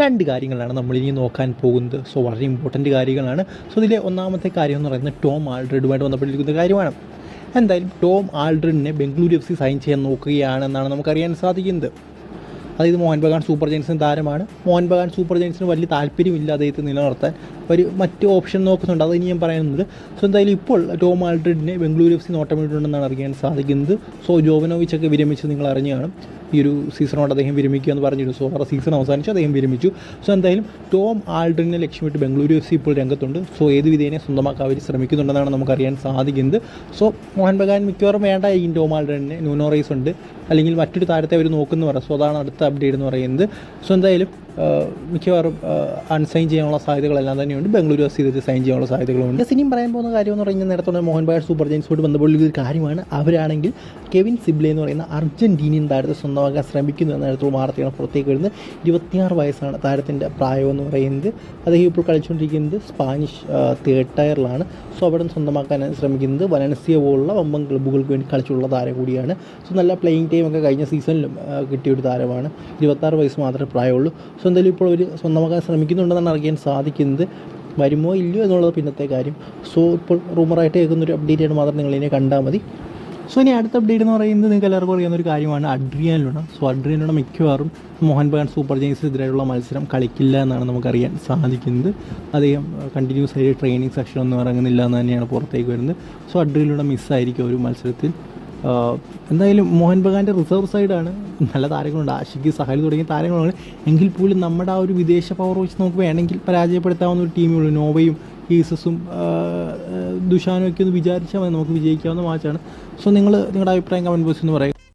രണ്ട് കാര്യങ്ങളാണ് നമ്മളിനി നോക്കാൻ പോകുന്നത്. സോ വളരെ ഇമ്പോർട്ടന്റ് കാര്യങ്ങളാണ്. സോ ഇതിലെ ഒന്നാമത്തെ കാര്യം എന്ന് പറയുന്നത് ടോം ആൾഡ്രഡുമായിട്ട് ബന്ധപ്പെട്ടിരിക്കുന്ന കാര്യമാണ്. എന്തായാലും ടോം ആൾഡ്രഡിനെ ബംഗളൂരു എഫ് സി സൈൻ ചെയ്യാൻ നോക്കുകയാണെന്നാണ് നമുക്കറിയാൻ സാധിക്കുന്നത്. അതായത് മോഹൻ ബഗാൻ സൂപ്പർ ജയൻസിന് താരമാണ്. മോഹൻ ബഗാൻ സൂപ്പർ ജയൻസിന് വലിയ താല്പര്യമില്ല അദ്ദേഹത്തെ നിലനിർത്താൻ. ഒരു മറ്റ് ഓപ്ഷൻ നോക്കുന്നുണ്ട്. അത് ഇനി ഞാൻ പറയുന്നത്. സോ എന്തായാലും ഇപ്പോൾ ടോം ആൾഡ്രിഡിനെ ബംഗളൂരു എഫ് സി നോട്ടമിട്ടുണ്ടെന്നാണ് അറിയാൻ സാധിക്കുന്നത്. സോ ജോവനോവിച്ചൊക്കെ വിരമിച്ച് നിങ്ങൾ അറിഞ്ഞാണ് ഈ ഒരു സീസണോട് അദ്ദേഹം വിരമിക്കുക എന്ന് പറഞ്ഞിരുന്നു. സോ ആ സീസൺ അവസാനിച്ച് അദ്ദേഹം വിരമിച്ചു. സോ എന്തായാലും ടോം ആൾഡ്രിനെ ലക്ഷ്യമിട്ട് ബംഗളൂരു എഫ് സി ഇപ്പോൾ രംഗത്തുണ്ട്. സോ ഏത് വിധേനെ സ്വന്തമാക്കാൻ അവർ ശ്രമിക്കുന്നുണ്ടെന്നാണ് നമുക്കറിയാൻ സാധിക്കുന്നത്. സോ മോഹൻ ബഗാൻ മിക്കവാറും വേണ്ട ഈ ടോം ആൾഡ്രിനെ ന്യൂനോ റൈസ് ഉണ്ട്. അല്ലെങ്കിൽ മറ്റൊരു താരത്തെ അവർ നോക്കുന്നു പറയാം. സോ അതാണ് അടുത്ത അപ്ഡേറ്റ് എന്ന് പറയുന്നത്. സോ എന്തായാലും മിക്കവാറും അൺസൈൻ ചെയ്യാനുള്ള സാധ്യതകളെല്ലാം തന്നെയുണ്ട്. ബംഗളൂരു എഫ് സൈൻ ചെയ്യാനുള്ള സാധ്യതകളുണ്ട് സിനിമ പറയാൻ പോകുന്ന കാര്യം എന്ന് പറഞ്ഞാൽ നേരത്തെ മോഹൻ ബഗാൻ സൂപ്പർ ജെയിൻസോട് ബന്ധപ്പെട്ടുള്ള ഒരു കാര്യമാണ്. അവരാണെങ്കിൽ കെവിൻ സിബ്ലെ എന്ന് പറയുന്ന അർജന്റീനിയൻ താരത്തെ സ്വന്തമാക്കാൻ ശ്രമിക്കുന്നു എന്ന തരത്തിലുള്ള വാർത്തയാണ് പുറത്തേക്ക് വരുന്നത്. ഇരുപത്തിയാറ് വയസ്സാണ് താരത്തിന്റെ പ്രായം എന്ന് പറയുന്നത്. അദ്ദേഹം ഇപ്പോൾ കളിച്ചുകൊണ്ടിരിക്കുന്നത് സ്പാനിഷ് തേർഡ് ടയറിലാണ് സോ അവിടെ സ്വന്തമാക്കാൻ ശ്രമിക്കുന്നത് വലൻസിയ പോലുള്ള വമ്പൻ ക്ലബ്ബുകൾക്ക് വേണ്ടി കളിച്ചുള്ള താരം കൂടിയാണ്. സോ നല്ല പ്ലേയിങ് ടൈം ഒക്കെ കഴിഞ്ഞ സീസണിലും കിട്ടിയ ഒരു താരമാണ്. ഇരുപത്താറ് വയസ്സ് മാത്രമേ പ്രായമുള്ളൂ. സോ എന്തായാലും ഇപ്പോൾ ഒരു സ്വന്തമാക്കാൻ ശ്രമിക്കുന്നുണ്ടെന്നാണ് അറിയാൻ സാധിക്കുന്നത്. വരുമോ ഇല്ലയോ എന്നുള്ളത് പിന്നത്തെ കാര്യം. സോ ഇപ്പോൾ റൂമറായിട്ട് അപ്ഡേറ്റ് ആയിട്ട് മാത്രം നിങ്ങളിതിനെ കണ്ടാൽ മതി. സോ ഇനി അടുത്ത അപ്ഡേറ്റ് എന്ന് പറയുന്നത് നിങ്ങൾക്ക് എല്ലാവർക്കും അറിയാവുന്ന ഒരു കാര്യമാണ്. Adrian Luna so Adrian Luna മിക്കവാറും മോഹൻ ബഗാൻ സൂപ്പർ ജയൻസിനെതിരായിട്ടുള്ള മത്സരം കളിക്കില്ല എന്നാണ് നമുക്കറിയാൻ സാധിക്കുന്നത്. അദ്ദേഹം കണ്ടിന്യൂസ് ആയിട്ട് ട്രെയിനിങ് സെക്ഷൻ ഒന്നും ഇറങ്ങുന്നില്ല എന്ന് തന്നെയാണ് പുറത്തേക്ക് വരുന്നത്. സോ അഡ്രിയാൻ ലുണ മിസ്സായിരിക്കും ഒരു മത്സരത്തിൽ. എന്തായാലും മോഹൻ ബഗാന്റെ റിസർവ് സൈഡാണ്. നല്ല താരങ്ങളുണ്ട്. ആഷിഖ് സഹൽ തുടങ്ങിയ താരങ്ങളാണ് എങ്കിൽ പോലും നമ്മുടെ ആ ഒരു വിദേശ പവർ വെച്ച് നമുക്ക് വേണമെങ്കിൽ പരാജയപ്പെടുത്താവുന്ന ഒരു ടീമേ ഉള്ളൂ. നോവയും ഈസസും ദുഷാനും ഒക്കെ ഒന്ന് വിചാരിച്ചാൽ മതി. നമുക്ക് വിജയിക്കാവുന്ന മാച്ചാണ് സോ നിങ്ങൾ നിങ്ങളുടെ അഭിപ്രായം കമന്റ് ബോക്സിൽ നിന്ന് പറയുക